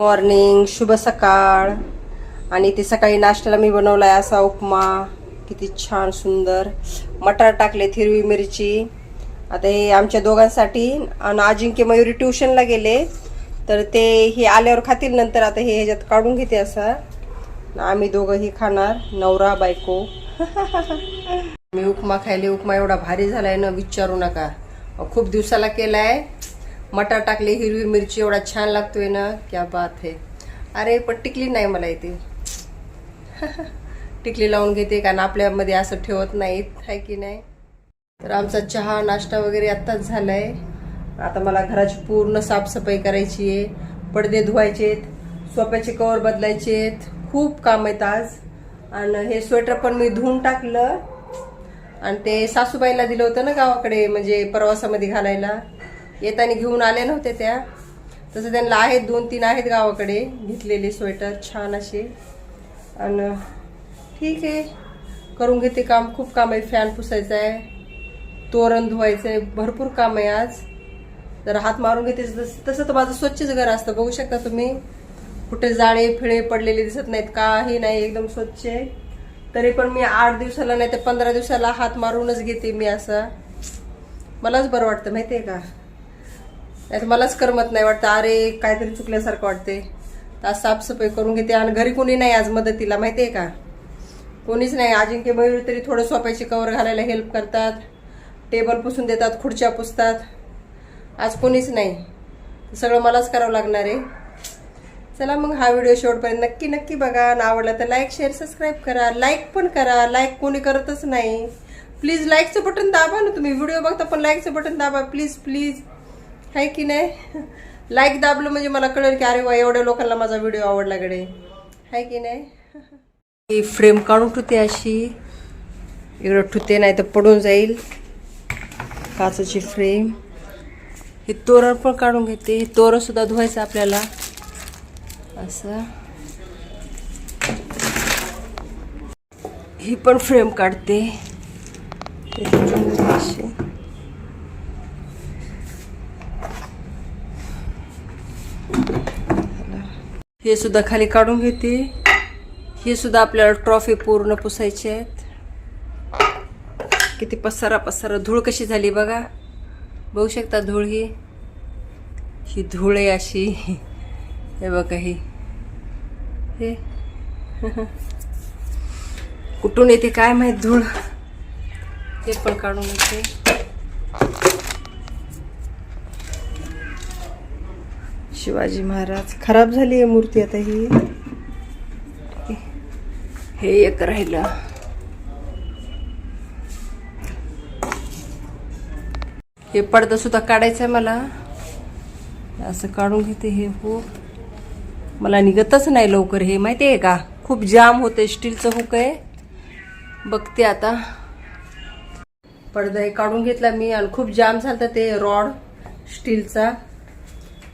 Morning शुभ सकाळ. आणि ते सकाळी नाश्त्याला मी बनवलाय असा उपमा. किती छान सुंदर. मटार टाकलेत हिरवी मिरची. आता हे आमच्या दोघांसाठी आणि अजिंक्य मयुरी ट्युशनला गेले. तर ते हे आल्यावर खातील नंतर आता हे ह्याच्यात काढून घेते असं. आम्ही दोघंही खाणार. नवरा बायको. मी उपमा खायले उपमा एवढा भारी झालाय ना विचारू नका. खूप दिवसाला केलाय. मटार टाकले हिरवी मिरची एवढा छान लागतोय ना क्या बात आहे अरे पण टिकली नाही मला इथे. टिकली लावून घेते कारण आपल्यामध्ये असं ठेवत नाहीत आहे की नाही? तर आमचा चहा नाश्ता वगैरे आत्ताच झालाय. आता मला घराची पूर्ण साफसफाई करायची आहे. पडदे धुवायचे आहेत सोप्याचे कवर आहेत खूप काम आहेत आज. आणि हे स्वेटर पण मी धुवून टाकलं. आणि ते सासूबाईला दिलं होतं ना गावाकडे म्हणजे प्रवासामध्ये घालायला. येताना घेऊन आले नव्हते त्या. तसं त्यांना आहेत दोन तीन आहेत गावाकडे घेतलेले स्वेटर छान असे. आणि ठीक आहे. करून घेते काम खूप काम आहे. फॅन पुसायचं आहे. तोरण धुवायचं आहे. भरपूर काम आहे आज. जर हात मारून घेते. तसं तर माझं स्वच्छच घर असतं. बघू शकता तुम्ही. कुठे जाळे फिळे पडलेले दिसत नाहीत काही नाही एकदम स्वच्छ आहे. तरी पण मी आठ दिवसाला नाही तर पंधरा दिवसाला हात मारूनच घेते मी असं. मलाच बरं वाटतं माहिती आहे का? नाही तर मलाच करमत नाही वाटतं अरे काहीतरी चुकल्यासारखं वाटते. तर आज साफसफाई करून घेते आणि घरी कोणी नाही आज मदतीला माहिती आहे का? कोणीच नाही अजिंक्य मयूर तरी थोडं सोप्याचे कवर घालायला हेल्प करतात. टेबल पुसून देतात खुर्च्या पुसतात. आज कोणीच नाही. सगळं मलाच करावं लागणार आहे. चला मग हा व्हिडिओ शेवटपर्यंत नक्की नक्की बघा. ना आवडला तर लाईक शेअर सबस्क्राईब करा. लाईक पण करा. लाईक कोणी करतच नाही. प्लीज लाईकचं बटन दाबा ना तुम्ही. व्हिडिओ बघता पण लाईकचं बटन दाबा. प्लीज प्लीज आहे की नाही? लाईक दाबलं म्हणजे मला कळेल की अरे वा एवढ्या लोकांना माझा व्हिडिओ आवडला गडे. आहे की नाही? ही फ्रेम काढून ठुते अशी. इकडं ठुते नाही तर पडून जाईल. काचाची फ्रेम हे तोरण पण काढून घेते. हे तोरणसुद्धा धुवायचं आपल्याला. असं. ही पण फ्रेम काढते. हे सुद्धा खाली काढून घेते. हे सुद्धा आपल्याला ट्रॉफी पूर्ण पुसायचे आहेत. किती पसारा पसारा धूळ कशी झाली बघा. बघू शकता धूळ ही. ही धूळ आहे अशी. हे बघा ही हे. कुठून येते काय माहीत धूळ? हे पण काढून येते. शिवाजी महाराज खराब झाली आहे मूर्ती आता ही. हे एक राहिलं. हे पडदा सुद्धा काढायचं आहे मला. असं काढून घेते हे हो. मला निघतच नाही लवकर हे माहिती आहे का? खूप जाम होते स्टीलचं हुक आहे. बघते आता. पडदा हे काढून घेतला मी आणि खूप जाम झालं ते रॉड स्टीलचा.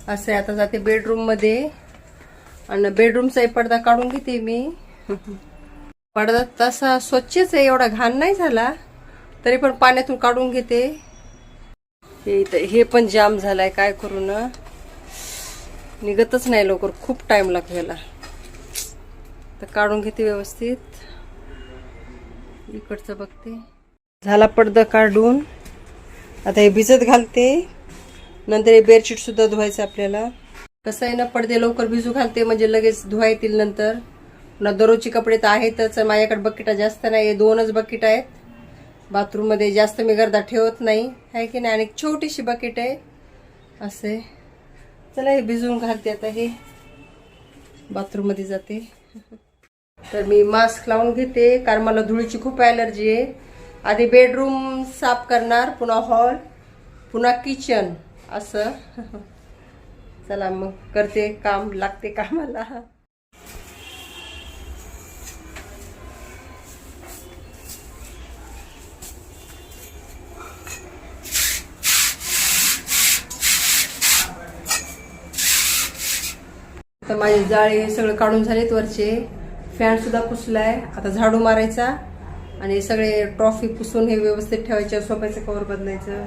असं आता जाते बेडरूममध्ये आणि बेडरूमचाही पडदा काढून घेते मी. पडदा तसा स्वच्छच आहे एवढा घाण नाही झाला. तरी पण पाण्यातून काढून घेते. हे हे पण जाम झालाय काय करू ना. निघतच नाही लवकर खूप टाईम लागतो याला. तर काढून घेते व्यवस्थित. इकडचं बघते. झाला पडदा काढून. आता हे भिजत घालते. नंतर हे बेडशीटसुद्धा धुवायचं आपल्याला. कसं आहे ना पडदे लवकर भिजू घालते म्हणजे लगेच धुवा येतील नंतर. पुन्हा दररोजचे कपडे तर आहेतच माझ्याकडे बकेटा जास्त नाही हे दोनच बकेट आहेत. बाथरूममध्ये जास्त मी गर्दा ठेवत नाही. आहे की नाही? आणि एक छोटीशी बकेट आहे. असे चला हे भिजवून घालते आता हे. बाथरूममध्ये जाते. तर मी मास्क लावून घेते. कारण मला धुळीची खूप ॲलर्जी आहे. आधी बेडरूम साफ करणार पुन्हा हॉल पुन्हा किचन असं. चला मग करते काम लागते कामाला. आता माझे जाळे हे सगळं काढून झालेत वरचे. फॅन सुद्धा पुसलाय. आता झाडू मारायचा आणि सगळे ट्रॉफी पुसून हे व्यवस्थित ठेवायचे सोफ्याचं कवर बदलायचं.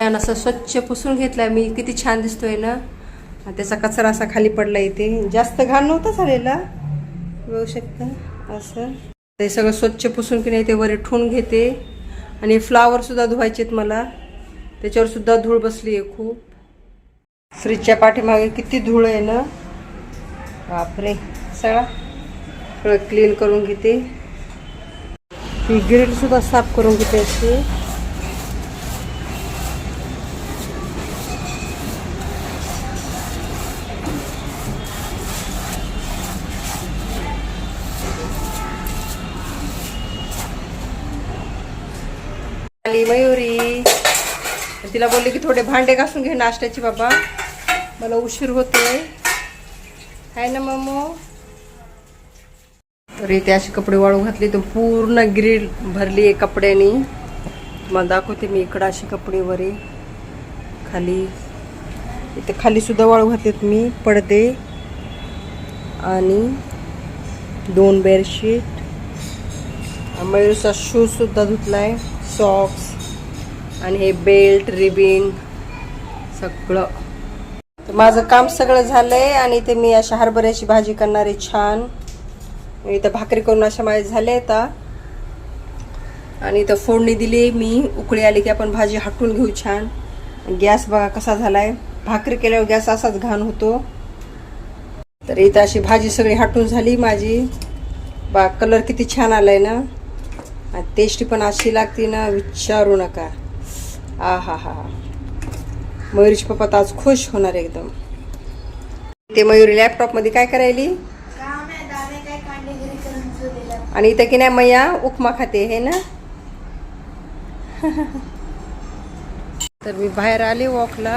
फॅन असं स्वच्छ पुसून घेतला मी किती छान दिसतोय ना. त्याचा कचरा असा खाली पडला इथे. जास्त घाण नव्हता झालेला. बघू शकता. असं. ते सगळं स्वच्छ पुसून की नाही ते वर ठून घेते. आणि फ्लावर सुद्धा धुवायचेत मला. त्याच्यावर सुद्धा धूळ बसली आहे खूप. फ्रीजच्या पाठीमागे किती धूळ आहे ना? बापरे. सगळा सगळं क्लीन करून घेते. ही ग्रिल सुद्धा साफ करून घेते अशी. आली मयुरी तिला बोलले की थोडे भांडे घासून घे नाश्त्याची बाबा. मला उशीर होतोय. आहे ना मम्मो तर इथे असे कपडे वाळू घातले तर पूर्ण ग्रील भरली आहे कपड्याने. मला दाखवते मी इकडं अशी कपडे वरे. खाली. इथे खाली सुद्धा वाळू घातलेत मी पडदे. आणि दोन बेडशीट मयूरचा शूज सुद्धा धुतलाय सॉक्स आणि हे बेल्ट रिबिन सगळं. तर माझं काम सगळं झालंय आणि इथे मी अशा हरभऱ्याची भाजी करणार आहे छान. इथं भाकरी करून अशा माझ्या झाल्या आता आणि इथं फोडणी दिली मी. उकळी आली की आपण भाजी हटून घेऊ छान. गॅस बघा कसा झालाय. भाकरी केल्यावर गॅस असाच घाण होतो. तर इथं अशी भाजी सगळी हटून झाली माझी. बा कलर किती छान आलाय ना. आणि टेस्टी पण अशी लागते ना विचारू नका. आ हा हा. मयुरीचे पप्पा तर आज खुश होणार एकदम. ते मयुरी लॅपटॉपमध्ये काय करायली? आणि इथं की नाही मैया उपमा खाते हे ना? तर मी बाहेर आले वॉकला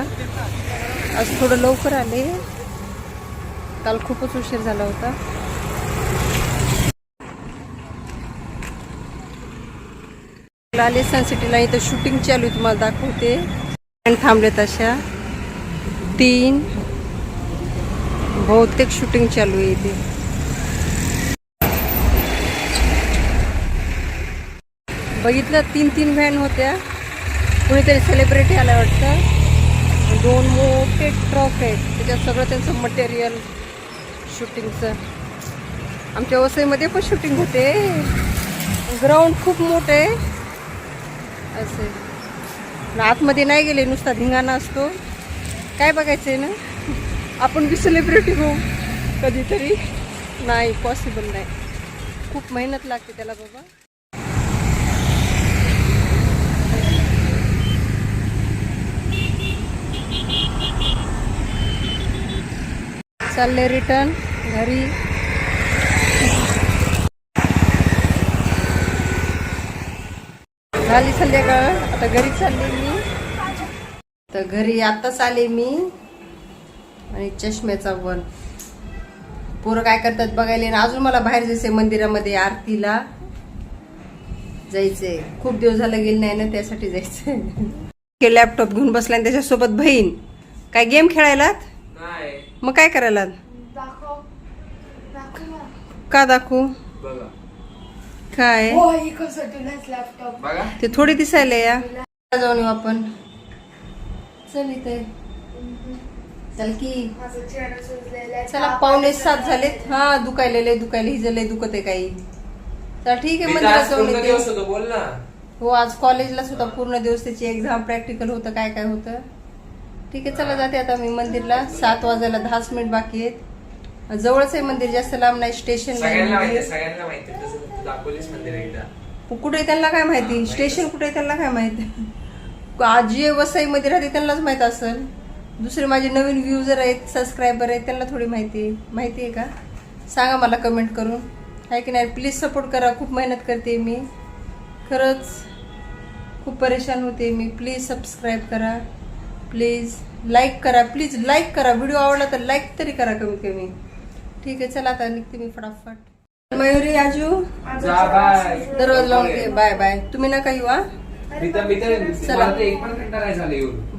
आज थोडं लवकर आले. काल खूपच उशीर झाला होता. आले सनसिटीला इथं शूटिंग चालू आहे तुम्हाला दाखवते. आणि थांबले तशा तीन. बहुतेक शूटिंग चालू आहे इथे. बघितलं तीन तीन व्हॅन होत्या. कुणीतरी सेलिब्रिटी आल्या वाटतं. दोन मोठे ट्रक आहेत. त्याच्यात सगळं त्यांचं मटेरियल शूटिंगचं आमच्या वसईमध्ये पण शूटिंग होते. ग्राउंड खूप मोठं आहे. असे. आतमध्ये नाही गेले नुसता धिंगाणा असतो. काय बघायचं आहे ना? आपण बी सेलिब्रिटी होऊ कधीतरी. नाही पॉसिबल नाही. खूप मेहनत लागते त्याला बाबा. चालले रिटर्न घरी. झाली संध्याकाळ. आता घरी चालले मी. तर घरी आताच आले मी आणि चष्म्याचा वन. पोरं काय करतात बघायला आणि अजून मला बाहेर जायचंय मंदिरामध्ये आरतीला. जायचंय. खूप दिवस झालं गेले नाही ना त्यासाठी जायचंय. लॅपटॉप घेऊन बसला आणि त्याच्यासोबत बहीण. काय गेम खेळायलात? नाही. मग काय करायला का दाखवू? बघा. काय कसोटीलाच लॅपटॉप। बघा। ते थोडी दिसायला या। जाऊन येऊ आपण। चल इथे। चल की. चला पावणे सात झालेत. हा दुखायलेले दुखायले हि झाले दुखत आहे काही. चला ठीक आहे मंदिरात जाऊन येते. बोल ना. हो आज कॉलेजलाच होता पूर्ण दिवस त्याची एक्झाम प्रॅक्टिकल होतं काय काय होतं. ठीक आहे चला जाते आता मी मंदिरला. सात वाजायला दहाच मिनिट बाकी आहेत. जवळच आहे मंदिर जास्त लांब नाही स्टेशन सगळ्यांना माहिती नाही मंदिर एकदा. कुठे त्यांना काय माहिती? स्टेशन कुठे त्यांना काय माहिती? आजी वसईमध्ये राहते त्यांनाच माहीत असेल. दुसरे माझे नवीन व्ह्युजर आहेत सबस्क्रायबर आहेत त्यांना थोडी माहिती आहे. माहिती आहे का? सांगा मला कमेंट करून. आहे की नाही? प्लीज सपोर्ट करा. खूप मेहनत करते मी. खरंच खूप परेशान होते मी. प्लीज सबस्क्राईब करा. प्लीज लाईक करा. प्लीज लाईक करा. व्हिडिओ आवडला तर लाईक तरी करा कमी कमी. ठीक आहे चला आता निघते मी फटाफट. मयुरी आजू तर बाय. दररोज घे. Bye bye. तुम्ही नका येऊ वा चला.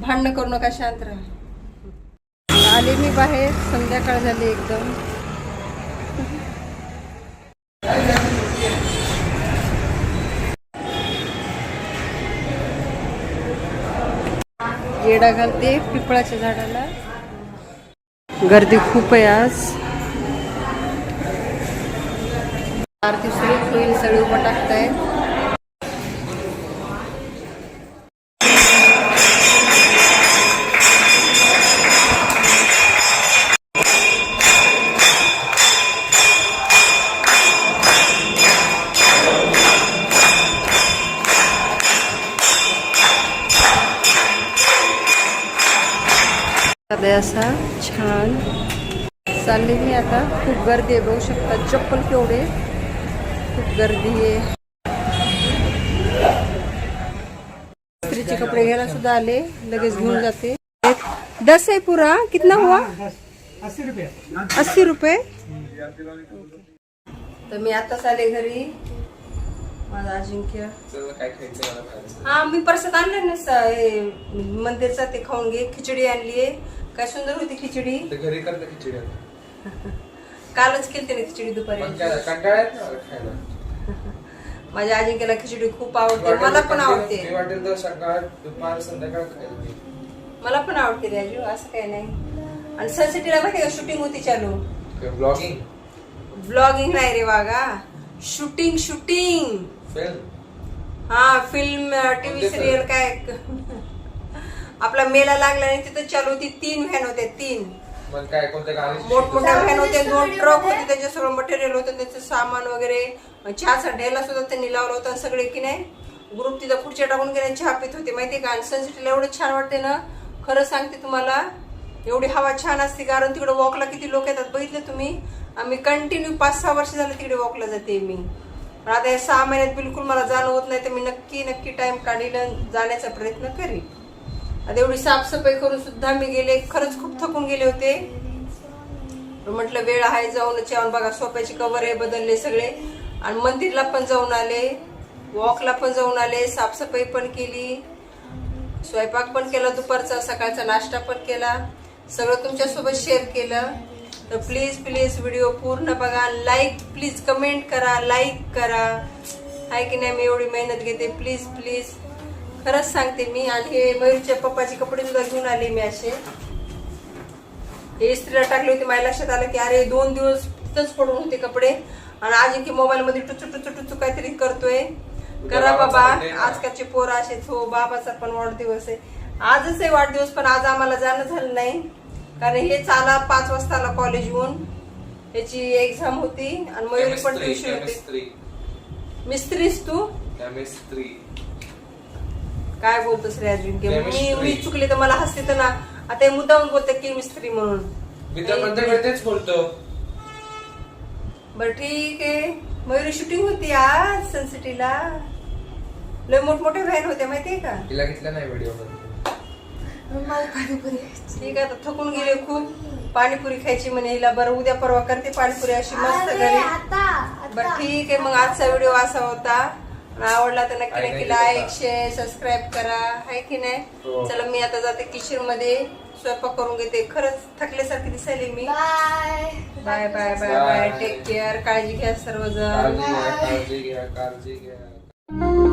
भांडणं करू नका शांत राहा. आले मी बाहेर. संध्याकाळ झाली एकदम. येडा घालते पिपळाच्या झाडाला. गर्दी खूप आहे आज. आरती सुरूच होईल सगळे उभं छान। चालली आता खूप गर्दी आहे बघू शकता चप्पल केवढे खूप गर्दी आहे. स्त्रीचे कपडे घ्यायला सुद्धा आले लगेच घेऊन जाते. दस आहे पुरा कितना हुआ? अस्सी रुपये. तर मी आताच आले घरी. माझा अजिंक्य. हा मी परसात आणलं ना मंदिरचा ते खाऊन घे खिचडी आणलीये काय सुंदर होती खिचडी. घरी करता खिचडी. कालच केली ना खिचडी दुपारी. माझ्या अजिंक्यला खिचडी खूप आवडते मला पण आवडते. मी वाटेल तर सकाळ दुपार संध्याकाळ खायला मी. मला पण आवडते राजू असं काही नाही. आणि सनसिटीला माहिती का शूटिंग होती चालू? ब्लॉगिंग ब्लॉगिंग नाही रे वागा शूटिंग शूटिंग. फिल्म हा फिल्म टीव्ही सिरियल काय? आपला मेला लागला आणि तिथं चालू होती तीन व्हॅन होत्या तीन. मग काय कोणत्या गाणी मोठमोठ्या व्हॅन होते? दोन ट्रक होते त्याच्या सगळं मटेरियल होतं त्याचं सामान वगैरे. चहाचा ढेला सुद्धा त्यांनी लावला होता सगळे की नाही. ग्रुप तिथं खुर्च्या टाकून गेले चहा पित होते माहितीये का? आणि सनसिटीला एवढं छान वाटते ना खरं सांगते तुम्हाला एवढी हवा छान असते कारण तिकडे वॉकला किती लोक येतात बघितले तुम्ही? आम्ही कंटिन्यू पाच सहा वर्ष झालं तिकडे वॉकला जाते मी. पण आता या सहा महिन्यात बिलकुल मला जाणं होत नाही तर मी नक्की नक्की टाइम काढील जाण्याचा प्रयत्न करीन. आता एवढी साफसफाई करून सुद्धा मी गेले. खरंच खूप थकून गेले होते. म्हटलं वेळ आहे जाऊन जेवण बघा. सोप्याचे कवर हे बदलले सगळे. आणि मंदिरला पण जाऊन आले. वॉकला पण जाऊन आले. साफसफाई पण केली. स्वयंपाक पण केला दुपारचा सकाळचा नाश्ता पण केला. सगळं तुमच्यासोबत शेअर केलं. तर प्लीज प्लीज व्हिडिओ पूर्ण बघा. लाईक प्लीज कमेंट करा. लाईक करा. आहे की नाही? मी एवढी मेहनत घेते. प्लीज प्लीज खरंच सांगते मी. आणि हे मयूरच्या पप्पाचे कपडे सुद्धा घेऊन आले मी असे. हे इस्त्रीला टाकले होते. माझ्या लक्षात आलं की अरे दोन दिवस तिथंच पडून होते कपडे. आणि आज की मोबाईल मध्ये टुचू टुचू टुचू काहीतरी करतोय. करा बाबा. आजकालचे पोर असेच हो बाबाचा पण वाढदिवस आहे. आजच आहे वाढदिवस पण आज आम्हाला जाणं झालं नाही. कारण हे चाला पाच वाजता आला कॉलेजहून याची एक्झाम होती. आणि मयुरी पण ट्युशन होती. मिस्त्रीस तू? केमिस्ट्री काय बोलतोस रे अजून की मी. मी चुकले तर मला हसते तर ना. आता हे मुद्दाम बोलते की मिस्त्री म्हणून. मी तर प्रत्येक तेच बोलतो. बर ठीक आहे. मयुरी शूटिंग होती आज सनसिटीला लय मोठमोठे व्हॅन होते माहितीये का? तिला घेतलं नाही व्हिडिओ. ठीक आहे थकून गेले खूप. पाणीपुरी खायची म्हणे हिला बरं उद्या परवा करते पाणीपुरी अशी मस्त घरी. आता बर ठीक आहे मग आजचा व्हिडिओ असा होता. आवडला तर नक्की नक्की लाईक. शेअर सबस्क्राईब करा. हाय की नाही? हो. चला मी आता जाते किचनमध्ये स्वयंपाक करून घेते. खरंच थकल्यासारखी दिसायली मी. Bye bye bye bye take care काळजी घ्या सर्वजण. काळजी घ्या काळजी घ्या.